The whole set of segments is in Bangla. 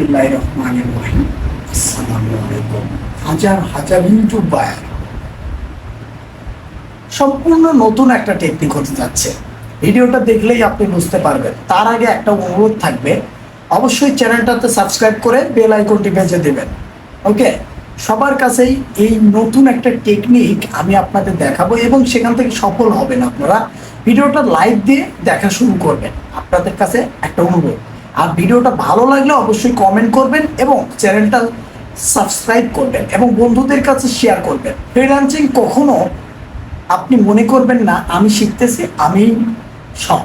বিসমিল্লাহ রহমান রহিম আসসালামু আলাইকুম হাজার হাজার ইউটিউব বায়ার। সম্পূর্ণ নতুন একটা টেকনিক হতে যাচ্ছে। ভিডিওটা দেখলেই আপনি বুঝতে পারবেন। তার আগে একটা অনুরোধ থাকবে। অবশ্যই চ্যানেলটাতে সাবস্ক্রাইব করে বেল আইকনটি বেজে দেবেন। ওকে? সবার কাছেই এই নতুন একটা টেকনিক আমি আপনাদের দেখাবো এবং সেখান থেকে সফল হবেন আপনারা। ভিডিওটা লাইক দিয়ে দেখা শুরু করবেন। আপনাদের কাছে একটা অনুরোধ। আর ভিডিওটা ভালো লাগলে অবশ্যই কমেন্ট করবেন এবং চ্যানেলটা সাবস্ক্রাইব করবেন এবং বন্ধুদের কাছে শেয়ার করবেন। ফ্রিল্যান্সিং কখনো আপনি মনে করবেন না, আমি শিখতেছি, আমি সব।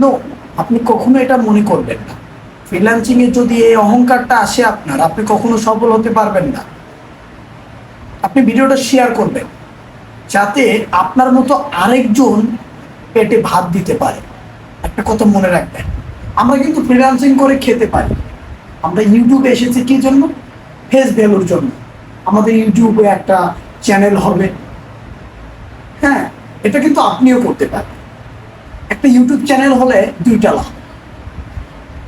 নো আপনি কখনো এটা মনে করবেন না। ফ্রিল্যান্সিং এ যদি এই অহংকারটা আসে আপনার, আপনি কখনো সফল হতে পারবেন না। আপনি ভিডিওটা শেয়ার করবেন, যাতে আপনার মতো আরেকজন পেটে ভাত দিতে পারে। একটা কথা মনে রাখবেন। আমরা কিন্তু ফ্রিল্যান্সিং করে খেতে পারি। আমরা ইউটিউবে এসেছি কি জন্য? ফেস ভ্যালুর জন্য। আমাদের ইউটিউবে একটা চ্যানেল হবে। হ্যাঁ এটা কিন্তু আপনিও করতে পারেন। একটা ইউটিউব চ্যানেল হলে দুইটা লাভ।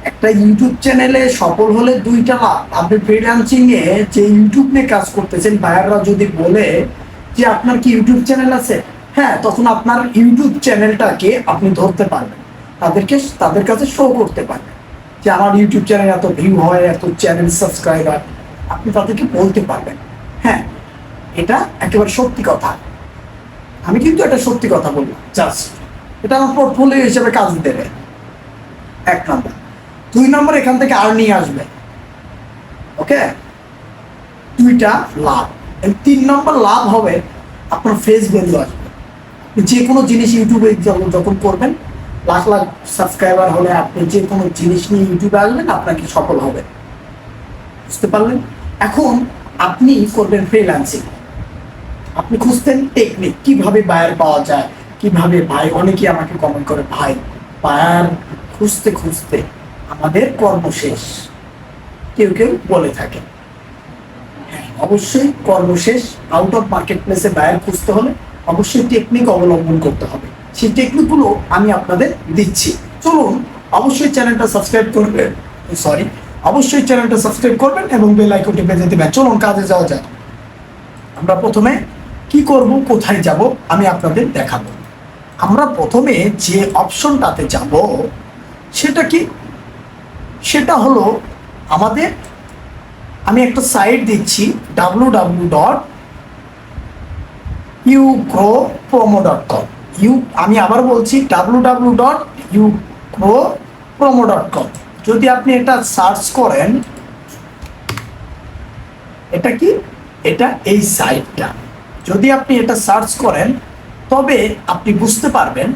একটা ইউটিউব চ্যানেলে সফল হলে দুইটা লাভ। আপনি ফ্রিল্যান্সিং এ যে ইউটিউব নিয়ে কাজ করতেছেন, বায়াররা যদি বলে যে আপনার কি ইউটিউব চ্যানেল আছে? হ্যাঁ তখন আপনার ইউটিউব চ্যানেলটাকে আপনি ধরতে পারবেন। তাদেরকে তাদের কাছে শো করতে পারবেন যে আমার ইউটিউব চ্যানেল এত ভিউ হয়, এত চ্যানেল সাবস্ক্রাইবার আপনি তাদেরকে বলতে পারবেন। হ্যাঁ এটা একেবারে সত্যি কথা। আমি কিন্তু এটা সত্যি কথা বললাম জাস্ট এটা আমার পোর্টফোলিও হিসেবে কাজ দেবে। এক নম্বর দুই নম্বর এখান থেকে আর নিয়ে আসবে। ওকে দুইটা লাভ। তিন নম্বর লাভ হবে, আপনার ফেস ভ্যালু আসবে। যে কোনো জিনিস ইউটিউবে যখন করবেন লাখ লাখ সাবস্ক্রাইবার হলে আপনি যে কোনো জিনিস নিয়ে ইউটিউবে আসবেন, আপনাকে সফল হবে। বুঝতে পারলেন? এখন আপনি করবেন ফ্রিল্যান্সিং আপনি খুঁজতেন টেকনিক কীভাবে বায়ার পাওয়া যায়, কীভাবে ভাই অনেকেই আমাকে কমেন্ট করে, ভাই বায়ার খুঁজতে খুঁজতে আমাদের কর্ম শেষ। কেউ কেউ বলে থাকে। হ্যাঁ অবশ্যই কর্ম শেষ। আউট অফ মার্কেট প্লেসে বায়ার খুঁজতে হলে অবশ্যই টেকনিক অবলম্বন করতে হবে। সেই টেকনিকগুলো আমি আপনাদের দিচ্ছি। চলুন, অবশ্যই চ্যানেলটা সাবস্ক্রাইব করবেন। সরি অবশ্যই চ্যানেলটা সাবস্ক্রাইব করবেন এবং বেল আইকনটি বেজে দেবেন। চলুন, কাজে যাওয়া যাক। আমরা প্রথমে কি করব, কোথায় যাব, আমি আপনাদের দেখাবো। আমরা প্রথমে যে অপশনটাতে যাব, সেটা কি? সেটা হলো আমাদের, আমি একটা সাইট দিচ্ছি W W dot U grow promo dot com U আমি আবার বলছি W W dot U grow promo dot com যদি আপনি এটা সার্চ করেন, এটা কি? এটা এই সাইটটা যদি আপনি এটা সার্চ করেন, তবে আপনি বুঝতে পারবেন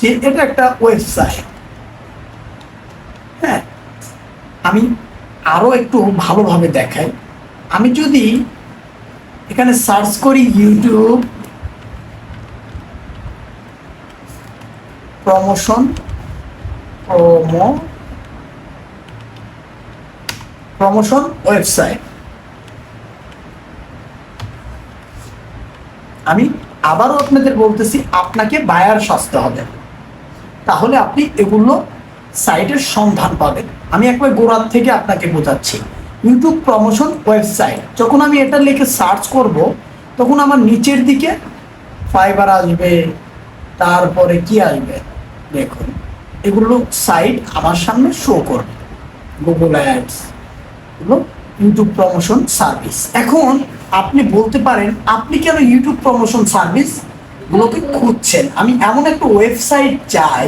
যে এটা একটা ওয়েবসাইট হ্যাঁ আমি আরও একটু ভালোভাবে দেখাই। আমি যদি এখানে সার্চ করি YouTube promotion promo promotion website আমি আবারও আপনাদের বলতেছি, আপনাকে বায়ার সাজতে হবে। তাহলে আপনি এগুলো সাইটের সন্ধান পাবেন। আমি একবার গোড়ার থেকে আপনাকে বোঝাচ্ছি। ইউটিউব প্রমোশন ওয়েবসাইট যখন আমি এটা লিখে সার্চ করব, তখন আমার নিচের দিকে ফাইবার আসবে, তারপরে কি আসবে? দেখুন, এগুলো সাইট আমার সামনে শো করবে। গুগল অ্যাডস এগুলো ইউটিউব প্রমোশন সার্ভিস এখন আপনি বলতে পারেন, আপনি কেন ইউটিউব প্রমোশন সার্ভিস গুলোকে খুঁজছেন? আমি এমন একটা ওয়েবসাইট চাই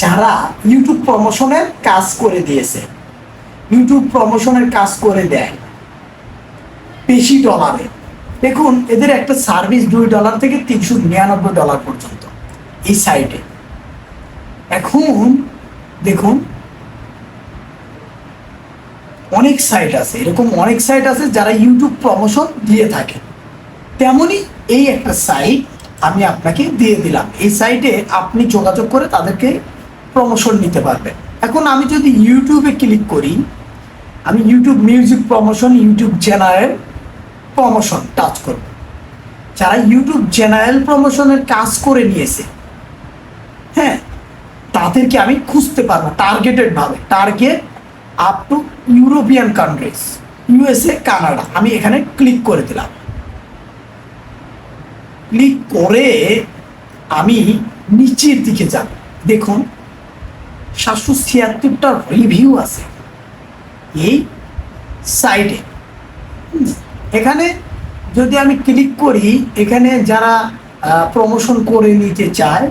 যারা ইউটিউব প্রমোশনের কাজ করে দিয়েছে। ইউটিউব প্রমোশনের কাজ করে দেয়। বেশি ডলারে দেখুন, এদের একটা সার্ভিস দুই ডলার থেকে তিনশো নিরানব্বই ডলার পর্যন্ত এই সাইটে এখন দেখুন, অনেক সাইট আছে, এরকম অনেক সাইট আছে যারা ইউটিউব প্রমোশন দিয়ে থাকে। তেমনই এই একটা সাইট আমি আপনাকে দিয়ে দিলাম। এই সাইটে আপনি যোগাযোগ করে তাদেরকে প্রমোশন নিতে পারবেন। এখন আমি যদি ইউটিউবে ক্লিক করি, আমি YouTube music promotion YouTube channel promotion touch করব। যারা ইউটিউব চ্যানেল প্রমোশনের কাজ করে নিয়েছে হ্যাঁ তাদেরকে আমি খুঁজতে পারব টার্গেটেড ভাবে। Target up to European countries USA Canada আমি এখানে ক্লিক করে দিলাম। ক্লিক করে আমি নিচের দিকে যাব। দেখুন, সাতশো ছিয়াত্তরটা রিভিউ আছে এই সাইডে এখানে যদি আমি ক্লিক করি, এখানে যারা প্রমোশন করে নিতে চায়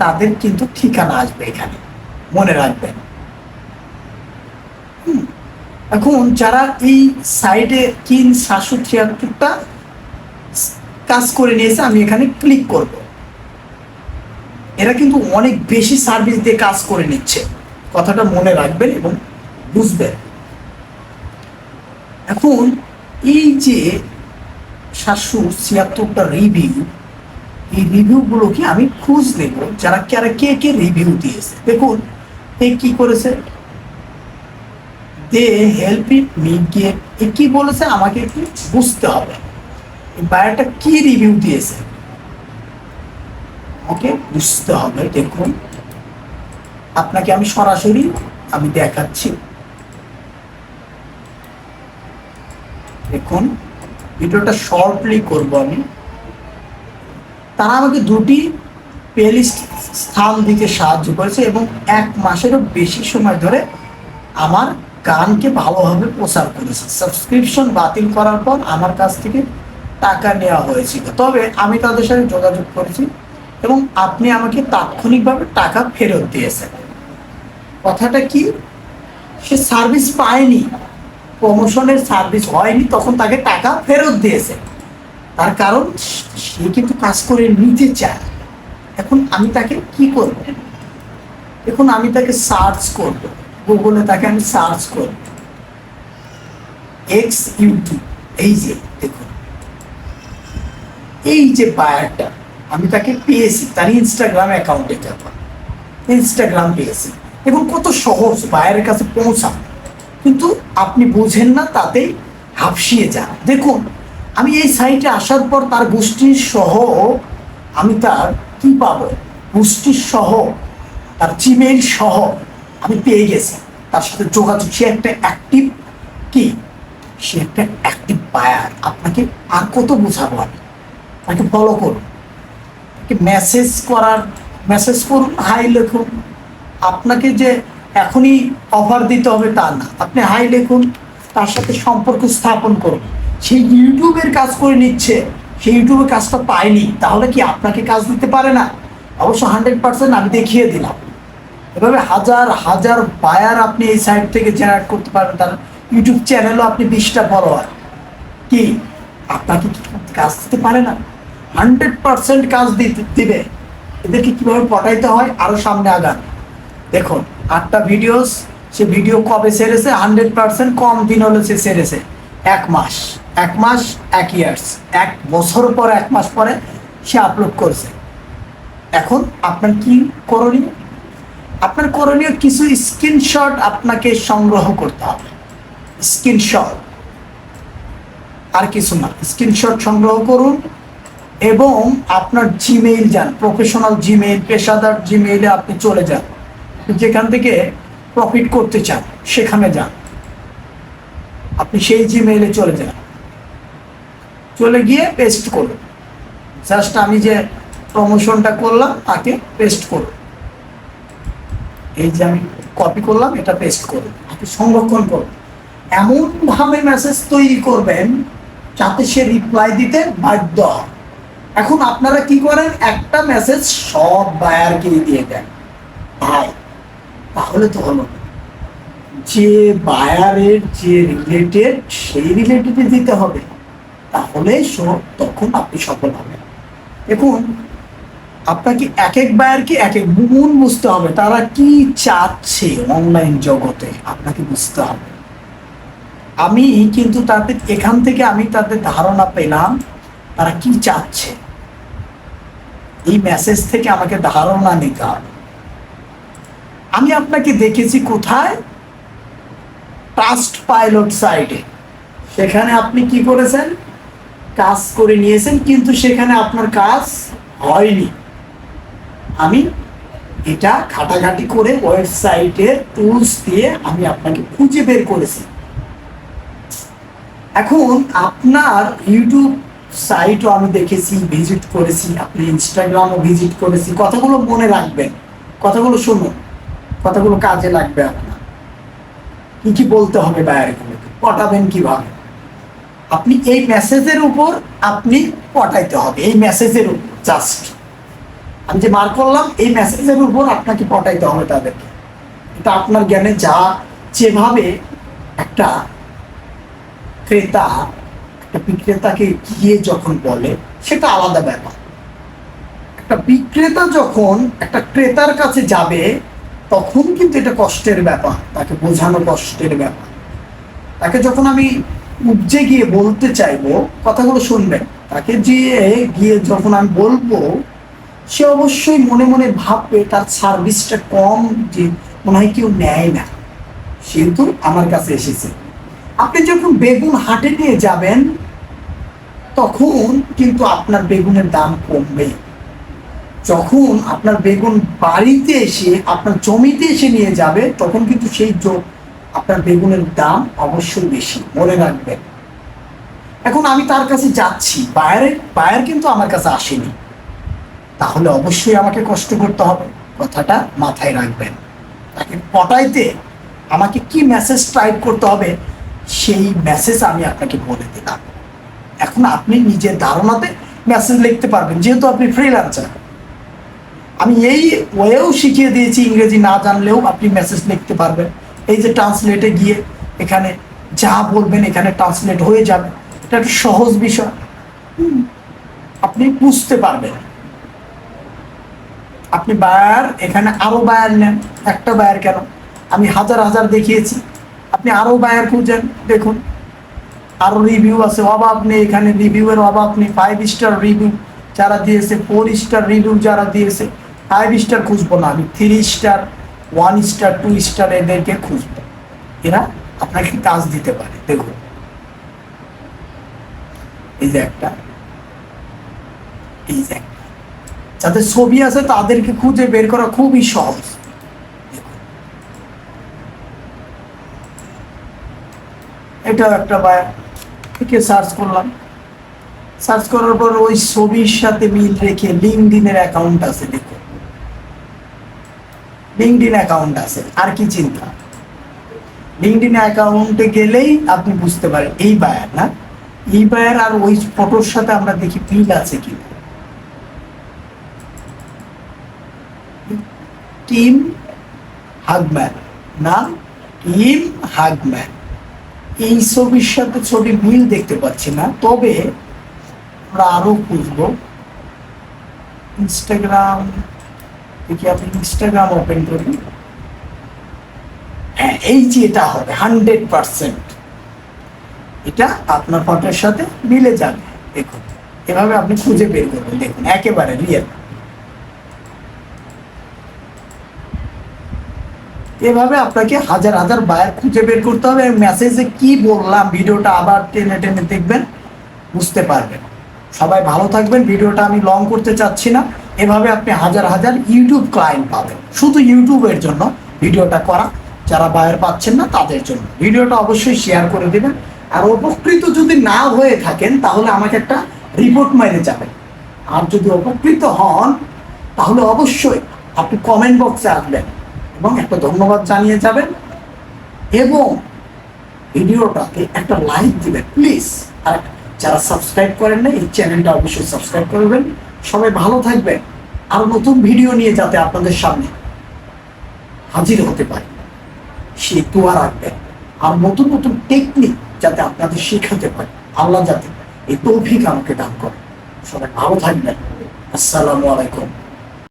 তাদের কিন্তু ঠিকানা আসবে এখানে। মনে রাখবেন। এখন যারা এই সাইডে তিন সাতশো ছিয়াত্তরটা কাজ করে নিয়েছে, আমি এখানে ক্লিক করব। এরা কিন্তু অনেক বেশি সার্ভিস দিয়ে কাজ করে নিচ্ছে। কথাটা মনে রাখবেন এবং বুঝবেন। এখন এই যে সাতশো ছিয়াত্তরটা রিভিউ এই রিভিউগুলোকে আমি খোঁজ নেব, যারা কারা কে কে রিভিউ দিয়েছে। দেখুন, এ কি করেছে? They help it, me get এ কি বলেছে? আমাকে একটু বুঝতে হবে। বায়োটা কি রিভিউ দিয়েছে? ওকে বুঝতে হবে, দেখুন। আপনাকে আমি সরাসরি, আমি দেখাচ্ছি। দেখুন, ভিডিওটা শর্টলি করব আমি। তারা আমাকে দুটি প্লেলিস্ট স্থান দিতে সাহায্য করেছে এবং এক মাসেরও বেশি সময় ধরে আমার গানকে ভালোভাবে প্রচার করেছে। সাবস্ক্রিপশন বাতিল করার পর আমার কাছ থেকে টাকা নেওয়া হয়েছিল। তবে আমি তাদের সাথে যোগাযোগ করেছি এবং আপনি আমাকে তাৎক্ষণিকভাবে টাকা ফেরত দিয়েছেন। কথাটা কি? সে সার্ভিস পায়নি প্রমোশনের সার্ভিস হয়নি, তখন তাকে টাকা ফেরত দিয়েছে। তার কারণ, সে কিন্তু কাজ করে নিতে চায়। এখন আমি তাকে কি করব? এখন আমি তাকে সার্চ করব। গুগলে তাকে আমি সার্চ করব। এক্স ইউটিউব এই যে, দেখুন। এই যে বায়ারটা আমি তাকে পেয়েছি তার ইনস্টাগ্রাম অ্যাকাউন্টে যাব ইনস্টাগ্রাম পেয়েছি। এবং কত সহজ বায়ারের কাছে পৌঁছা কিন্তু আপনি বোঝেন না, তাতেই হাফসিয়ে যান। দেখুন আমি এই সাইটে আসার পর তার গোষ্ঠীর সহ আমি তার কি পাবো? গোষ্ঠীর সহ তার জিমেইল সহ আমি পেয়ে গেছি। তার সাথে যোগাযোগ, সে একটা অ্যাক্টিভ কি? সে একটা অ্যাক্টিভ বায়ার আপনাকে আর কত বোঝাবো আমি? তাকে ফলো করুন। মেসেজ করার মেসেজ করুন হাই লিখুন। আপনাকে যে এখনই অফার দিতে হবে তা না। আপনি হাই লিখুন, তার সাথে সম্পর্ক স্থাপন করুন। সেই ইউটিউবের কাজ করে নিচ্ছে সেই ইউটিউবের কাজটা পায়নি, তাহলে কি আপনাকে কাজ দিতে পারে না? অবশ্য হান্ড্রেড পার্সেন্ট আমি দেখিয়ে দিলাম। এভাবে হাজার হাজার বায়ার আপনি এই সাইট থেকে জেনারেট করতে পারবেন, তার ইউটিউব চ্যানেলও আপনি বিশটা ফলোয়ার। কি, আপনাকে কাজ দিতে পারে না? হান্ড্রেড পার্সেন্ট কাজ দিতে দিবে। এদেরকে কীভাবে পটাইতে হয়? আরও সামনে আগান। দেখুন, আটটা ভিডিওস সে ভিডিও কবে সেরেছে হান্ড্রেড পার্সেন্ট কম দিন হলে সে সেরেছে এক মাস এক মাস, এক ইয়ার্স এক বছর পর, এক মাস পরে সে আপলোড করেছে। এখন আপনার কি করণীয়? আপনার করণীয় কিছু স্ক্রিনশট আপনাকে সংগ্রহ করতে হবে। স্ক্রিনশট আর কিছু না স্ক্রিনশট সংগ্রহ করুন এবং আপনার জিমেইল যান প্রফেশনাল জিমেইল পেশাদার জিমেইলে আপনি চলে যান। যেখান থেকে প্রফিট করতে চান, সেখানে যান। আপনি সেই জিমেইলে চলে যান। চলে গিয়ে পেস্ট করুন। জাস্ট আমি যে প্রমোশনটা করলাম, তাকে পেস্ট করুন। এই যে আমি কপি করলাম, এটা পেস্ট করুন। আপনি সংরক্ষণ করুন। এমনভাবে মেসেজ তৈরি করবেন, যাতে সে রিপ্লাই দিতে বাধ্য হয়। এখন আপনারা কি করেন? একটা মেসেজ সব বায়ারকে দিয়ে দেন। ভাই, তাহলে তো হলো না। যে বায়ারের যে রিলেটেড সেই রিলেটেডে দিতে হবে। তাহলে তখন আপনি সফল হবেন। দেখুন, আপনাকে এক এক বায়ারকে এক এক গুণ বুঝতে হবে। তারা কি চাচ্ছে অনলাইন জগতে? আপনাকে বুঝতে হবে। আমি কিন্তু তাদের, এখান থেকে আমি তাদের ধারণা পেলাম, তারা কি চাচ্ছে। এই মেসেজ থেকে আমাকে ধারণা নিতে হবে। আমি আপনাকে দেখেছি কোথায়? ট্রাস্ট পাইলট সাইটে সেখানে আপনি কি করেছেন? কাজ করে নিয়েছেন, কিন্তু সেখানে আপনার কাজ হয়নি। আমি এটা ঘাটাঘাটি করে ওয়েবসাইটের টুলস দিয়ে আমি আপনাকে খুঁজে বের করেছি। এখন আপনার ইউটিউব সাইটও আমি দেখেছি ভিজিট করেছি, আপনি ইনস্টাগ্রামও ভিজিট করেছি। কথাগুলো মনে রাখবেন, কথাগুলো শুনুন, কথাগুলো কাজে লাগবে আপনার। কি কি বলতে হবে বায়ারগুলোকে পটাবেন কীভাবে? আপনি এই মেসেজের উপর আপনি পটাইতে হবে, এই মেসেজের উপর জাস্ট আমি যে মার করলাম, এই মেসেজের উপর আপনাকে পটাইতে হবে তাদেরকে। এটা আপনার জ্ঞানে যা যেভাবে একটা ক্রেতা, একটা বিক্রেতাকে গিয়ে যখন বলে, সেটা আলাদা ব্যাপার। একটা বিক্রেতা যখন একটা ক্রেতার কাছে যাবে তখন কিন্তু এটা কষ্টের ব্যাপার, তাকে বোঝানো কষ্টের ব্যাপার। তাকে যখন আমি উপজে গিয়ে বলতে চাইব, কথাগুলো শুনবেন তাকে গিয়ে গিয়ে যখন আমি বলব, সে অবশ্যই মনে মনে ভাববে, তার সার্ভিসটা কম যে মনে হয় কেউ নেয় না। সেহেতু আমার কাছে এসেছে। আপনি যখন বেগুন হাটে নিয়ে যাবেন, তখন কিন্তু আপনার বেগুনের দাম কমবে যখন আপনার বেগুন বাড়িতে এসে, আপনার জমিতে এসে নিয়ে যাবে, তখন কিন্তু সেই আপনার বেগুনের দাম অবশ্যই বেশি, মনে রাখবেন। এখন আমি তার কাছে যাচ্ছি বায়ারের বায়ার কিন্তু আমার কাছে আসেনি। তাহলে অবশ্যই আমাকে কষ্ট করতে হবে, কথাটা মাথায় রাখবেন। তাকে পটাইতে আমাকে কি মেসেজ টাইপ করতে হবে, সেই মেসেজ আমি আপনাকে বলে দিলাম। এখন আপনি নিজের ধারণাতে মেসেজ লিখতে পারবেন, যেহেতু আপনি ফ্রিল্যান্সার আমি এই ওয়েও শিখিয়ে দিয়েছি ইংরেজি না জানলেও আপনি মেসেজ লিখতে পারবেন। এই যে ট্রান্সলেটে গিয়ে এখানে যা বলবেন এখানে ট্রান্সলেট হয়ে যাবে। এটা একটা সহজ বিষয়। আপনি বুঝতে পারবেন। আপনি বায়ার, এখানে আরও বায়ার নেন। একটা বায়ার কেন? আমি হাজার হাজার দেখিয়েছি। আপনি আরও বায়ার খুঁজেন, দেখুন। আরও রিভিউ আছে, অভাব নেই এখানে। রিভিউয়ের অভাব নেই। ফাইভ স্টার রিভিউ যারা দিয়েছে ফোর স্টার রিভিউ যারা দিয়েছে। ফাইভ স্টার খুঁজবো না, আমি three star one star two star এদেরকে খুঁজবো। এরা আপনাকে কাজ দিতে পারে, দেখুন। এই যে একটা, এই যে যাদের ছবি আছে তাদেরকে খুঁজে বের করা খুবই সহজ। এটাও একটা বায়ার থেকে সার্চ করলাম। সার্চ করার পর ওই ছবির সাথে মিল রেখে লিঙ্কডিনের অ্যাকাউন্ট আছে, দেখুন। লিঙ্কডিন অ্যাকাউন্ট আছে, আর কি চিন্তা? লিঙ্কডিন অ্যাকাউন্টে গেলেই আপনি বুঝতে পারেন, এই বায়ার না? এই বায়ার আর ওই ফটোর সাথে আমরা দেখি মিল আছে কিনা টিম হাগম্যান নাম টিম হাগম্যান এই ছবির সাথে ছবি মিল দেখতে পাচ্ছি না, তবে আমরা আরও খুঁজবো। ইনস্টাগ্রাম দেখি আপনি ইনস্টাগ্রাম ওপেন করুন। হ্যাঁ এই যে এটা হবে হান্ড্রেড পার্সেন্ট এটা আপনার ফটোর সাথে মিলে যাবে। দেখুন, এভাবে আপনি খুঁজে বের করবেন। দেখুন, একেবারে রিয়েল এভাবে আপনাকে হাজার হাজার বায়ার খুঁজে বের করতে হবে মেসেজে কি বললাম, ভিডিওটা আবার টেনে টেনে দেখবেন, বুঝতে পারবেন। সবাই ভালো থাকবেন, ভিডিওটা আমি লং করতে চাচ্ছি না। এভাবে আপনি হাজার হাজার ইউটিউব ক্লায়েন্ট পাবেন। শুধু ইউটিউবের জন্য ভিডিওটা করা, যারা বায়ার পাচ্ছেন না তাদের জন্য। ভিডিওটা অবশ্যই শেয়ার করে দেবেন। আর উপকৃত যদি না হয়ে থাকেন, তাহলে আমাকে একটা রিপোর্ট মেরে যাবেন। আর যদি উপকৃত হন, তাহলে অবশ্যই আপনি কমেন্ট বক্সে আসবেন এবং একটা ধন্যবাদ জানিয়ে যাবেন এবং ভিডিওটাকে একটা লাইক দিবেন প্লিজ আর যারা সাবস্ক্রাইব করেন না এই চ্যানেলটা অবশ্যই সাবস্ক্রাইব করবেন সবাই ভালো থাকবেন আর নতুন ভিডিও নিয়ে যাতে আপনাদের সামনে হাজির হতে পারে। সে দোয়া রাখবেন। আর নতুন নতুন টেকনিক যাতে আপনাদের শেখাতে পারে। আল্লাহ যাতে এই তৌফিক আমাকে দান করে। সবাই ভালো থাকবেন। আসসালামু আলাইকুম।